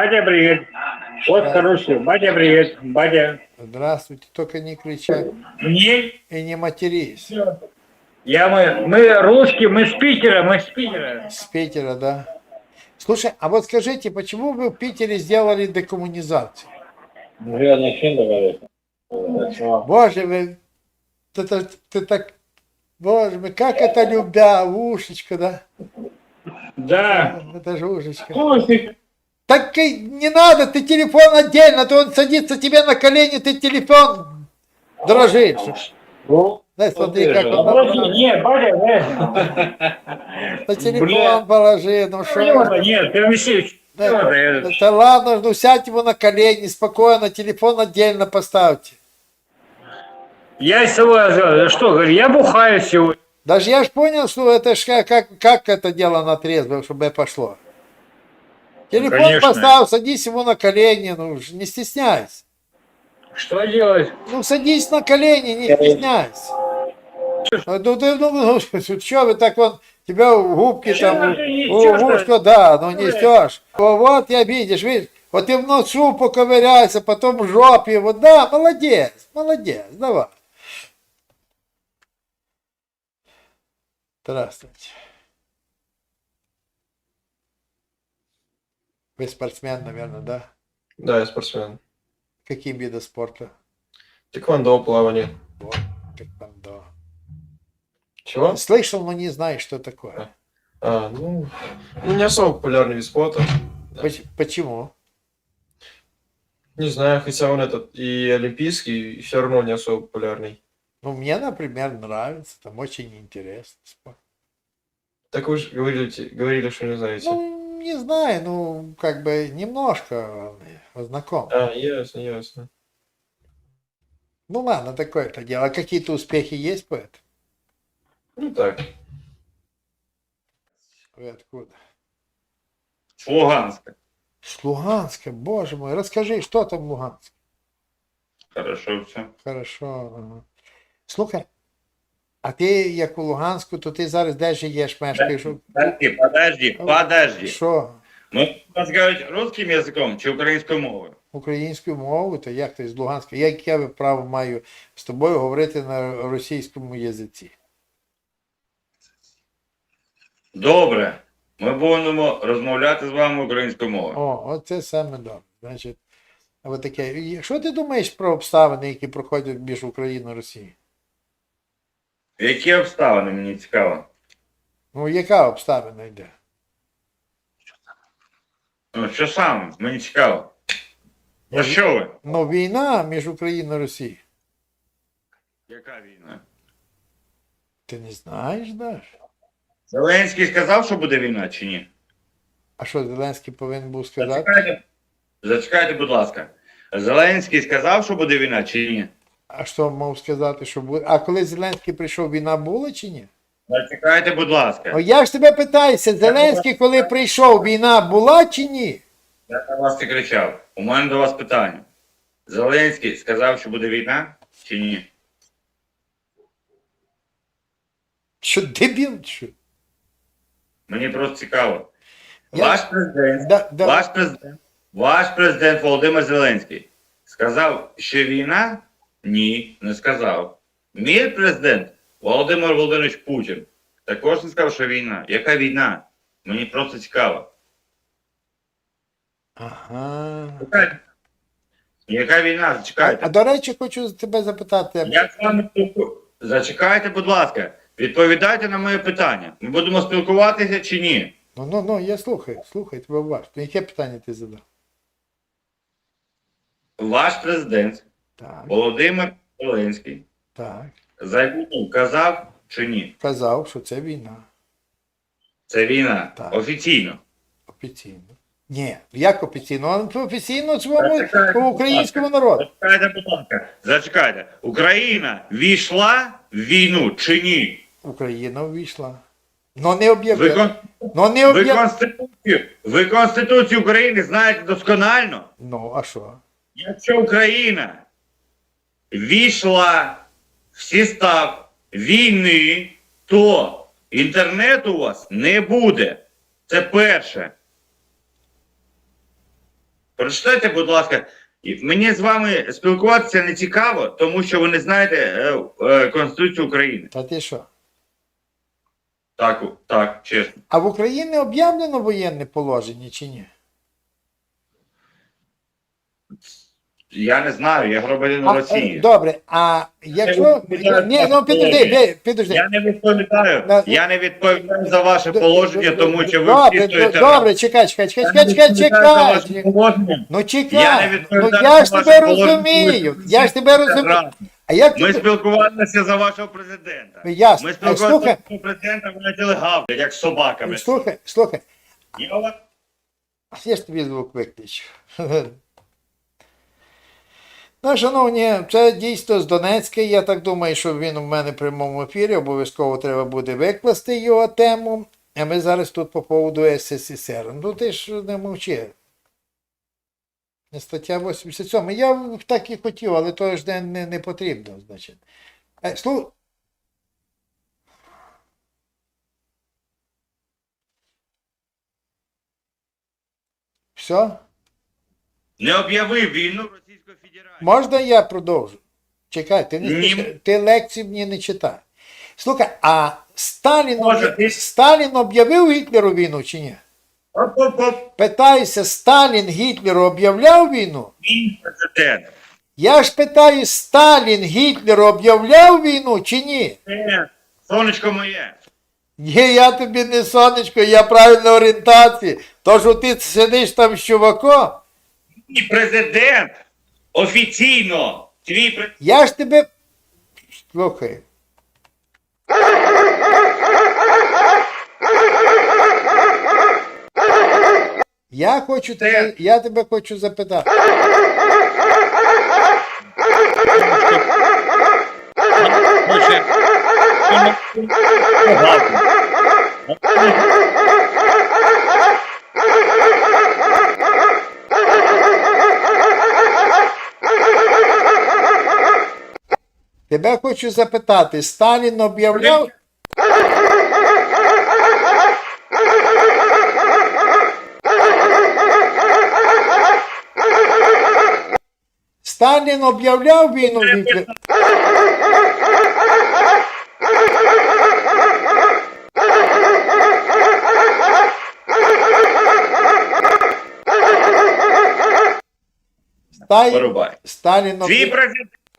Батя, привет. Вот хороший. Батя, привет. Батя. Здравствуйте, только не кричи Не, и не матерись. я мы, мы русские, мы с Питера, мы с Питера. С Питера, да? Слушай, а вот скажите, почему вы в Питере сделали декоммунизацию? Уже начнем говорить. Начала. Боже, вы, ты, ты- ты так, боже мой, как это любя, ушечка, да? Да. Это же ушечка. Слушай, Так и не надо, ты телефон отдельно, то он садится тебе на колени, ты телефон дрожит. Ну, Дай смотри, ты как же, он подожди, на, не, батя, да. на телефон Бля. положи, ну что? Нет, вообще, Да, ты? да ладно, ну сядь его на колени, спокойно, телефон отдельно поставьте. Я сегодня, что, говорю, я бухаю сегодня. Даже я ж понял, что это ж как, как, как это дело на трезвое, чтобы пошло. Телефон конечно. поставь, садись ему на колени, ну не стесняйся. Что делать? Ну садись на колени, не стесняйся. Ну, ну, ты, ну, ну, что вы так вон, тебя в губки там, в ушко, да, ну не. О, Вот я видишь, видишь, вот ты в носу поковыряйся, потом в жопе, вот да, молодец, молодец, давай. Здравствуйте. Вы спортсмен, наверное, да? Да, я спортсмен. Какие виды спорта? Тэквондо, плавание. Вот, тэквондо. Чего? Слышал, но не знаю, что такое. А, ну, ну, не особо популярный вид спорта. Поч- Почему? Не знаю, хотя он этот и олимпийский, и все равно не особо популярный. Ну, мне, например, нравится, там очень интересно. спорт. Так вы же говорили, говорили, что не знаете. Ну, не знаю, ну, как бы немножко знаком. А, ясно, ясно. Ну, ладно, такое-то дело. А какие-то успехи есть по этому? Ну так. Вы откуда? С Луганска. С Луганска, боже мой. Расскажи, что там в Луганске? Хорошо, все. Хорошо. Слухай, а ти, як у Луганську, то ти зараз де живеш, мешкаєш? Подожди, подожди, подожди. Що? Мы разговаривать русским языком чи українською мовою? Українською мовою, то як ти з Луганська? Як я право маю з тобою говорити на російському язиці? Добре. Ми будемо розмовляти з вами українською мовою. О, оце саме добре. Значить, таке. Що ти думаєш про обставини, які проходять між Україною і Росією? Які обставини мені цікаво? Ну, яка обставина йде? Ну, що саме? Мені цікаво. Про що ви? Ну, війна між Україною і Росією. Яка війна? Ти не знаєш, Даш? Зеленський сказав, що буде війна чи ні? А що Зеленський повинен був сказати? Зачекайте, зачекайте, будь ласка. Зеленський сказав, що буде війна чи ні? А що мав сказати, що буде? А коли Зеленський прийшов, війна була чи ні? Зачекайте, будь ласка. О, я ж тебе питаюся, Зеленський, коли прийшов, війна була чи ні? Я на вас не кричав. У мене до вас питання. Зеленський сказав, що буде війна чи ні? Що дебіл? Що? Мені просто цікаво. Я- Ваш президент, Да, да. ваш президент, ваш президент Володимир Зеленський сказав, що війна? Ні, не сказав. Мій президент Володимир Володимирович Путін також не сказав, що війна. Яка війна? Мені просто цікаво. Ага. Яка війна? Зачекайте. а до речі, хочу тебе запитати. Я з вами. Зачекайте, будь ласка. Відповідайте на моє питання. Ми будемо спілкуватися чи ні? Ну, ну, ну, я слухаю, слухаю тебе уважно. Яке питання ти задав? Ваш президент Так, Володимир Зеленський так. за війну казав чи ні? Казав, що це війна. Це війна Так. офіційно. Офіційно. Ні, як офіційно? А Офіційно своєму українському народу. Зачекайте, будь ласка. Зачекайте. Україна війшла в війну чи ні? Україна увійшла. Но не Ви, об'явила. Но не ви. Конституцію, ви Конституцію України знаєте досконально. Ну, а що? Якщо Україна війшла в сістав війни, то інтернету у вас не буде. Це перше. Прочитайте, будь ласка, мені з вами спілкуватися не цікаво, тому що ви не знаєте е, е, Конституцію України. Та ти що? Так, так, чесно. А в Україні об'явлено воєнне положення чи ні? Я не знаю, я громадянин А, Росії. добре, а якщо. відповідаю Ні, ну підожди, підожди. Я не відповідаю. На- Я не відповідаю за ваше положення, тому що ви добре, вписуєте. добре, чекай, чекай, чекай, Я чекай, чекай, чекай. Ну Я чекай, не ну я ж тебе розумію, я ж тебе розумію. А як Ми ти... спілкувалися за вашого президента. Ясно. Ми спілкувалися Слухай, за вашого президента, ви почали гавкати, як з собаками. слухай, слухай, Я вас я ж тобі звук виключу. Ну, шановні, це дійсно з Донецька. Я так думаю, що він у мене в прямому ефірі. Обов'язково треба буде викласти його тему. А ми зараз тут по поводу СССР. Ну ти ж не мовчи. Стаття 87. Я так і хотів, але то ж не, не, не потрібно, значить. Е, слу... Все? Не об'явив війну Російської Федерації. Можна я продовжу? Чекай, ти, не Ні. ти лекції мені не читай. Слухай, а Сталін, Може, об'я- ти- Сталін об'явив Гітлеру війну чи ні? Оп-оп-оп, Питаюся, Сталін Гітлеру об'являв війну? він президент. Я ж питаю, Сталін Гітлеру об'являв війну чи ні? Е, Сонечко моє. Ні, я тобі не сонечко, я правильно орієнтації. То, що ти сидиш там з чуваком, І президент офіційно твій президент. я ж тебе. Слухай. Я хочу тебе, я тебе хочу запитати. Тебе хочу запитати, Сталін об'являв. Сталін об'являв війну Гітлер. Сталін. Сталін Твій об'являв. президент.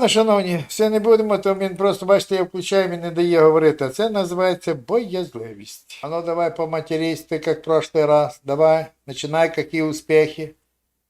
Ладно, шановні, все не будемо, то він просто, бачите, я включаю, він не дає говорити. Це називається боязливість. А ну давай поматерись ты, как в прошлый раз. Давай, начинай, какие успехи.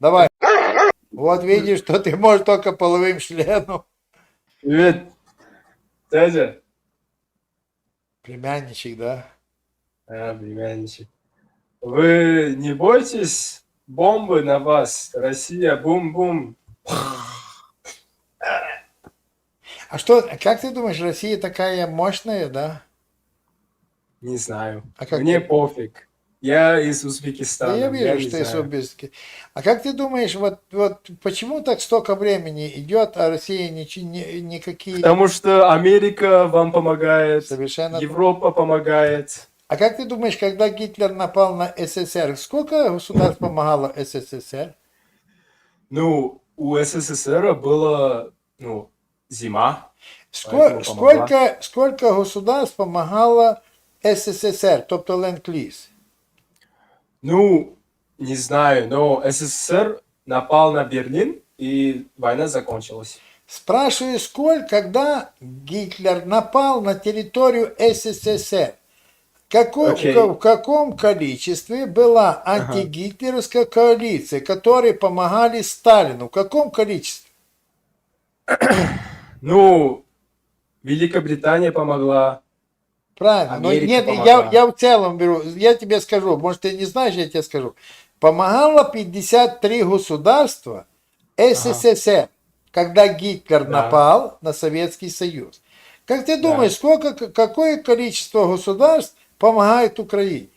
Давай. Вот видишь, что ты можешь только половым членом. Привет, дядя. Племянничек, да? А, племянничек. Вы не бойтесь бомбы на вас? Россия, бум-бум. А что, как ты думаешь, Россия такая мощная, да? Не знаю. А как Мне ты- пофиг. Я из Да Узбекистана. я вижу, не что ты знаю. субистки. А как ты думаешь, вот, вот почему так столько времени идет, а Россия ничи- ни- никакие... Потому что Америка вам помогает, Совершенно Европа помогает. А как ты думаешь, когда Гитлер напал на СССР, сколько государств помогало СССР? Ну, у СССР было, ну, зима. Сколько, сколько, сколько государств помогало СССР, тобто Ленд-Лиз? Ну, не знаю, но СССР напал на Берлин, и война закончилась. Спрашиваю, сколько, когда Гитлер напал на территорию СССР, Окей. в, в каком количестве была антигитлеровская коалиция, которые помогали Сталину? В каком количестве? Ну, Великобритания помогла, Правильно. Но Америка нет, я, помогла. я в целом беру, я тебе скажу, может ты не знаешь, я тебе скажу. Помогало 53 государства СССР, когда Гитлер Да. напал на Советский Союз. Как ты думаешь, сколько, к- какое количество государств помогает Украине?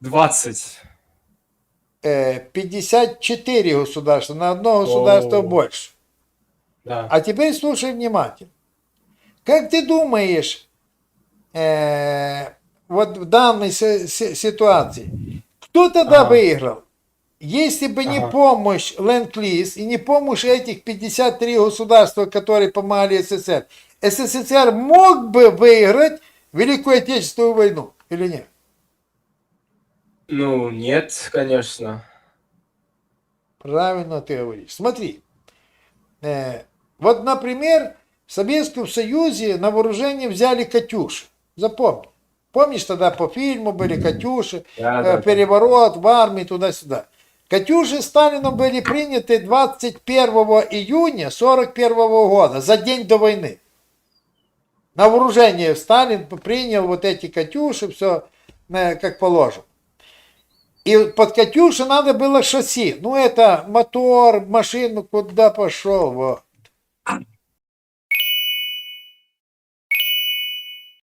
20. Э, 54 государства, на одно государство О. больше. Да. А теперь слушай внимательно. Как ты думаешь, э, вот в данной си- си- ситуации, кто тогда Ага. выиграл? Если бы не Ага. помощь Ленд-Лиз и не помощь этих 53 государства, которые помогали СССР, СССР мог бы выиграть Великую Отечественную войну или нет? Ну, нет, конечно. Правильно ты говоришь. Смотри, э, вот, например, в Советском Союзе на вооружение взяли «Катюши». Запомни. Помнишь, тогда по фильму были «Катюши», Да, э, да, да. переворот в армии туда-сюда. «Катюши» Сталином были приняты 21 июня 41 года, за день до войны. На вооружение Сталин принял вот эти «Катюши», все как положено. И под Катюши надо было шасси. Ну, это мотор, машину куда пошел. Во.